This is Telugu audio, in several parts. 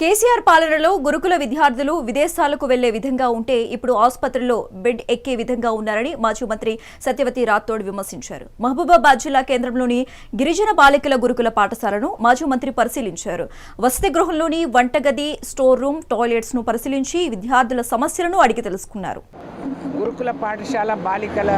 కేసీఆర్ పాలనలో గురుకుల విద్యార్థులు విదేశాలకు వెళ్ళే విధంగా ఉంటే ఇప్పుడు ఆసుపత్రిలో బెడ్ ఎక్కే విధంగా ఉన్నారని మాజీ మంత్రి సత్యవతి రాథోడ్ విమర్శించారు. మహబూబాబాద్ జిల్లా కేంద్రంలోని గిరిజన బాలికల గురుకుల పాఠశాలను మాజీ మంత్రి పరిశీలించారు. వసతి గృహంలోని వంటగది స్టోర్ రూమ్ టాయిలెట్స్ను పరిశీలించి విద్యార్థుల సమస్యలను అడిగి తెలుసుకున్నారు. గురుకుల పాఠశాల బాలికల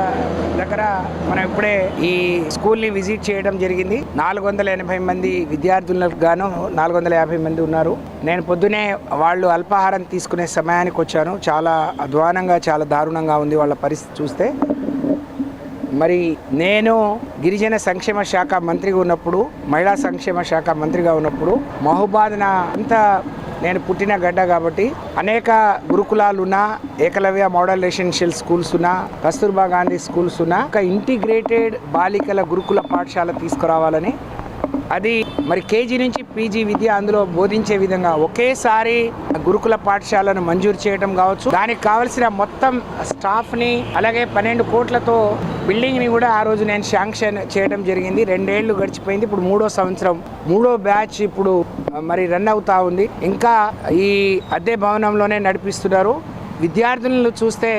దగ్గర మనం ఇప్పుడే ఈ స్కూల్ని విజిట్ చేయడం జరిగింది. నాలుగు వందల ఎనభై మంది విద్యార్థులకు గాను నాలుగు వందల యాభై మంది ఉన్నారు. నేను పొద్దునే వాళ్ళు అల్పాహారం తీసుకునే సమయానికి వచ్చాను. చాలా అధ్వానంగా చాలా దారుణంగా ఉంది వాళ్ళ పరిస్థితి చూస్తే. మరి నేను గిరిజన సంక్షేమ శాఖ మంత్రిగా ఉన్నప్పుడు మహిళా సంక్షేమ శాఖ మంత్రిగా ఉన్నప్పుడు మహబూబాద్ నా అంత నేను పుట్టిన గడ్డ కాబట్టి అనేక గురుకులాలు ఉన్నా ఏకలవ్య మోడల్ రెసిడెన్షియల్ స్కూల్స్ ఉన్నా కస్తూర్బా గాంధీ స్కూల్స్ ఉన్నా ఒక ఇంటిగ్రేటెడ్ బాలికల గురుకుల పాఠశాల తీసుకురావాలని అది మరి కేజీ నుంచి పీజీ విద్య అందులో బోధించే విధంగా ఒకేసారి గురుకుల పాఠశాలను మంజూరు చేయడం కావచ్చు. దానికి కావలసిన మొత్తం స్టాఫ్ని అలాగే పన్నెండు కోట్లతో బిల్డింగ్ని కూడా ఆ రోజు నేను శాంక్షన్ చేయడం జరిగింది. రెండేళ్ళు గడిచిపోయింది. ఇప్పుడు మూడో సంవత్సరం మూడో బ్యాచ్ ఇప్పుడు మరి రన్ అవుతా ఉంది. ఇంకా ఈ అద్దె భవనంలోనే నడిపిస్తున్నారు. విద్యార్థులను చూస్తే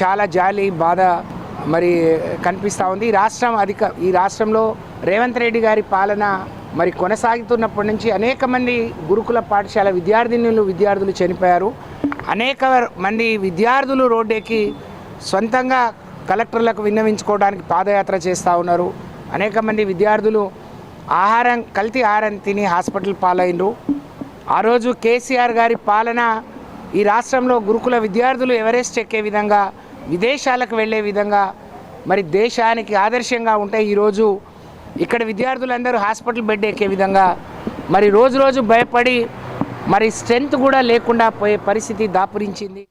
చాలా జాలి బాధ మరి కనిపిస్తూ ఉంది. ఈ రాష్ట్రం అధిక ఈ రాష్ట్రంలో రేవంత్ రెడ్డి గారి పాలన మరి కొనసాగుతున్నప్పటి నుంచి అనేక మంది గురుకుల పాఠశాల విద్యార్థినులు విద్యార్థులు చనిపోయారు. అనేక మంది విద్యార్థులు రోడ్డెక్కి సొంతంగా కలెక్టర్లకు విన్నవించుకోవడానికి పాదయాత్ర చేస్తూ ఉన్నారు. అనేక మంది విద్యార్థులు ఆహారం కల్తీ ఆహారం తిని హాస్పిటల్ పాలైనరు ఆ రోజు కేసీఆర్ గారి పాలన ఈ రాష్ట్రంలో గురుకుల విద్యార్థులు ఎవరెస్ట్ ఎక్కే విధంగా విదేశాలకు వెళ్ళే విధంగా మరి దేశానికి ఆదర్శంగా ఉంటే ఈరోజు ఇక్కడ విద్యార్థులందరూ హాస్పిటల్ బెడ్ ఎక్కే విధంగా మరి రోజు రోజు భయపడి మరి స్ట్రెంత్ కూడా లేకుండా పోయే పరిస్థితి దాపురించింది.